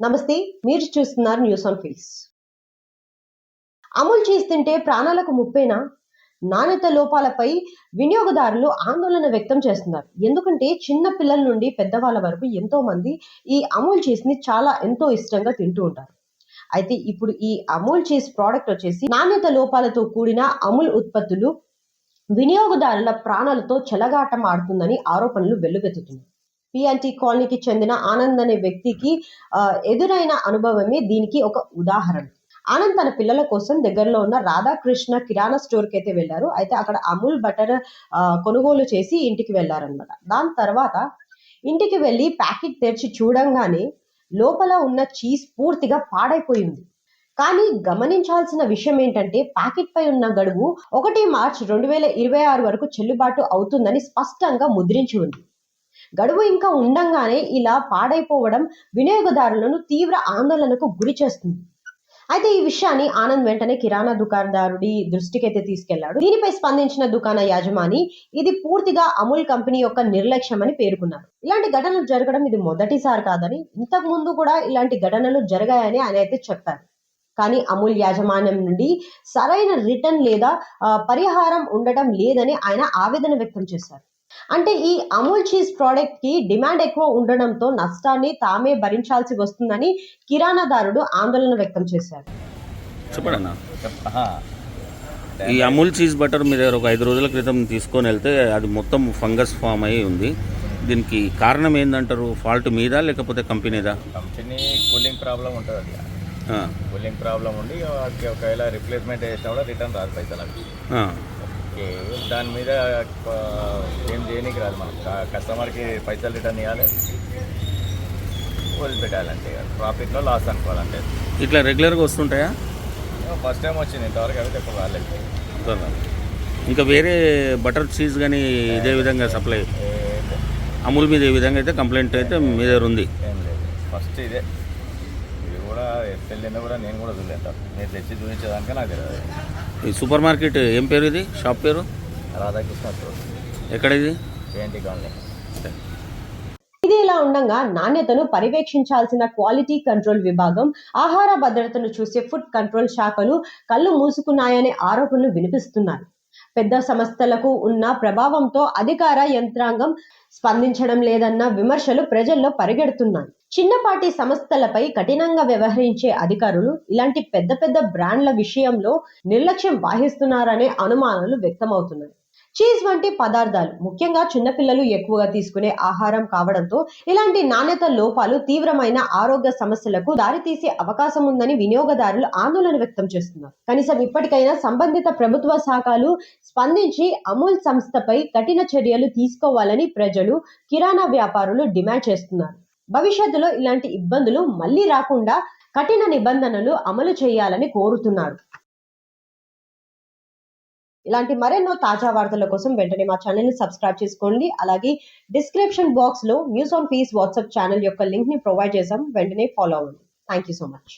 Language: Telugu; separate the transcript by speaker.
Speaker 1: నమస్తే మీరు చూస్తున్నారు news on feels Amul cheese తింటే ప్రాణాలకు ముప్పేనా? నాణ్యత లోపాలపై వినియోగదారులు ఆందోళన వ్యక్తం చేస్తున్నారు. ఎందుకంటే చిన్న పిల్లల నుండి పెద్దవాళ్ళ వరకు ఎంతో మంది ఈ అమూల్ చేసిని చాలా ఎంతో ఇష్టంగా తింటూ ఉంటారు. అయితే ఇప్పుడు ఈ అమూల్ చీజ్ ప్రోడక్ట్ వచ్చేసి నాణ్యత లోపాలతో కూడిన అమూల్ ఉత్పత్తులు వినియోగదారుల ప్రాణాలతో చెలగాటం ఆడుతుందని ఆరోపణలు వెల్లువెత్తుతున్నాయి. పిఎన్టీ కాలనీకి చెందిన ఆనంద్ అనే వ్యక్తికి ఎదురైన అనుభవమే దీనికి ఒక ఉదాహరణ. ఆనంద్ తన పిల్లల కోసం దగ్గరలో ఉన్న రాధాకృష్ణ కిరాణా స్టోర్కి అయితే వెళ్ళారు. అయితే అక్కడ అమూల్ బటర్ కొనుగోలు చేసి ఇంటికి వెళ్ళారనమాట దాని తర్వాత ఇంటికి వెళ్ళి ప్యాకెట్ తెరిచి చూడంగానే లోపల ఉన్న చీజ్ పూర్తిగా పాడైపోయింది. కానీ గమనించాల్సిన విషయం ఏంటంటే ప్యాకెట్ పై ఉన్న గడువు ఒకటి మార్చ్ రెండు వేల ఇరవై ఆరు వరకు చెల్లుబాటు అవుతుందని స్పష్టంగా ముద్రించి ఉంది. గడువు ఇంకా ఉండంగానే ఇలా పాడైపోవడం వినియోగదారులను తీవ్ర ఆందోళనకు గురి చేస్తుంది. అయితే ఈ విషయాన్ని ఆనంద్ వెంటనే కిరాణా దుకాణదారుడి దృష్టికి అయితే తీసుకెళ్ళాడు. దీనిపై స్పందించిన దుకాణ యాజమాని ఇది పూర్తిగా అమూల్ కంపెనీ యొక్క నిర్లక్ష్యం అని పేర్కొన్నారు. ఇలాంటి ఘటనలు జరగడం ఇది మొదటిసారి కాదని ఇంతకు ముందు కూడా ఇలాంటి ఘటనలు జరిగాయని ఆయన అయితే చెప్పారు. కానీ అమూల్ యాజమాన్యం నుండి సరైన రిటర్న్ లేదా పరిహారం ఉండటం లేదని ఆయన ఆవేదన వ్యక్తం చేశారు. అంటే ఈ అమూల్ చీజ్ ప్రోడక్ట్కి డిమాండ్ ఎక్కువ ఉండడంతో నష్టాన్ని తామే భరించాల్సి వస్తుందని కిరాణాదారుడు ఆందోళన వ్యక్తం చేశారు.
Speaker 2: ఈ అమూల్ చీజ్ బటర్ మీ దగ్గర ఒక ఐదు రోజుల క్రితం తీసుకొని వెళ్తే అది మొత్తం ఫంగస్ ఫామ్ అయి ఉంది. దీనికి కారణం ఏందంటారు? ఫాల్ట్ మీద లేకపోతే కంపెనీదా?
Speaker 3: కంపెనీ కూలింగ్ ప్రాబ్లం ఉంటుంది అది
Speaker 2: ఆ,
Speaker 3: కూలింగ్ ప్రాబ్లం ఉండి వాటికి ఒకవేళ రిప్లేస్మెంట్ చేసినా కూడా రిటర్న్ రాదు పైసలు ఓకే. దాని మీద ఏం చేయనీకి రాదు మనం. కస్టమర్కి పైసలు రిటర్న్ ఇవ్వాలి వదిలిపెట్టాలంటే ప్రాఫిట్లో లాస్ అనుకోవాలంటే.
Speaker 2: ఇట్లా రెగ్యులర్గా వస్తుంటాయా?
Speaker 3: ఫస్ట్ టైం వచ్చింది. ఇంతవరకు అయితే ఎక్కువ రాలేదు.
Speaker 2: ఇంకా వేరే బటర్ చీజ్ కానీ ఇదే విధంగా సప్లై?
Speaker 3: ఏం.
Speaker 2: అమూల్ మీద ఈ విధంగా అయితే కంప్లైంట్ అయితే మీ దగ్గర ఉంది.
Speaker 3: ఏం లేదు. ఫస్ట్ ఇదే. ఇది కూడా పెళ్ళిన కూడా నేను కూడా చూడలేదు. మీరు తెచ్చి చూపించేదానికే నాకు తెలియదు.
Speaker 2: ఈ సూపర్ మార్కెట్ ఏం పేరు ఇది? షాప్ పేరు?
Speaker 3: రాధాకృష్ణ
Speaker 2: ఎక్కడ ఇది?
Speaker 1: ఇది ఇలా ఉండగా నాణ్యతను పర్యవేక్షించాల్సిన క్వాలిటీ కంట్రోల్ విభాగం ఆహార భద్రతను చూసే ఫుడ్ కంట్రోల్ శాఖలు కళ్ళు మూసుకున్నాయనే ఆరోపణలు వినిపిస్తున్నాయి. పెద్ద సంస్థలకు ఉన్న ప్రభావంతో అధికార యంత్రాంగం స్పందించడం లేదన్న విమర్శలు ప్రజల్లో పరిగెడుతున్నాయి. చిన్నపాటి సంస్థలపై కఠినంగా వ్యవహరించే అధికారులు ఇలాంటి పెద్ద పెద్ద బ్రాండ్ల విషయంలో నిర్లక్ష్యం వహిస్తున్నారనే అనుమానాలు వ్యక్తమవుతున్నాయి. చీజ్ వంటి పదార్థాలు. ముఖ్యంగా చిన్నపిల్లలు ఎక్కువగా తీసుకునే ఆహారం కావడంతో ఇలాంటి నాణ్యత లోపాలు తీవ్రమైన ఆరోగ్య సమస్యలకు దారితీసే అవకాశం ఉందని వినియోగదారులు ఆందోళన వ్యక్తం చేస్తున్నారు. కనీసం ఇప్పటికైనా సంబంధిత ప్రభుత్వ శాఖలు స్పందించి అమూల్ సంస్థపై కఠిన చర్యలు తీసుకోవాలని ప్రజలు కిరాణా వ్యాపారులు డిమాండ్ చేస్తున్నారు. భవిష్యత్తులో ఇలాంటి ఇబ్బందులు మళ్ళీ రాకుండా కఠిన నిబంధనలు అమలు చేయాలని కోరుతున్నారు. ఇలాంటి మరెన్నో తాజా వార్తల కోసం వెంటనే మా ఛానల్ని సబ్స్క్రైబ్ చేసుకోండి. అలాగే డిస్క్రిప్షన్ బాక్స్లో news on fees WhatsApp channel యొక్క లింక్ని ప్రొవైడ్ చేసాం వెంటనే ఫాలో అవ్వండి. Thank you so much.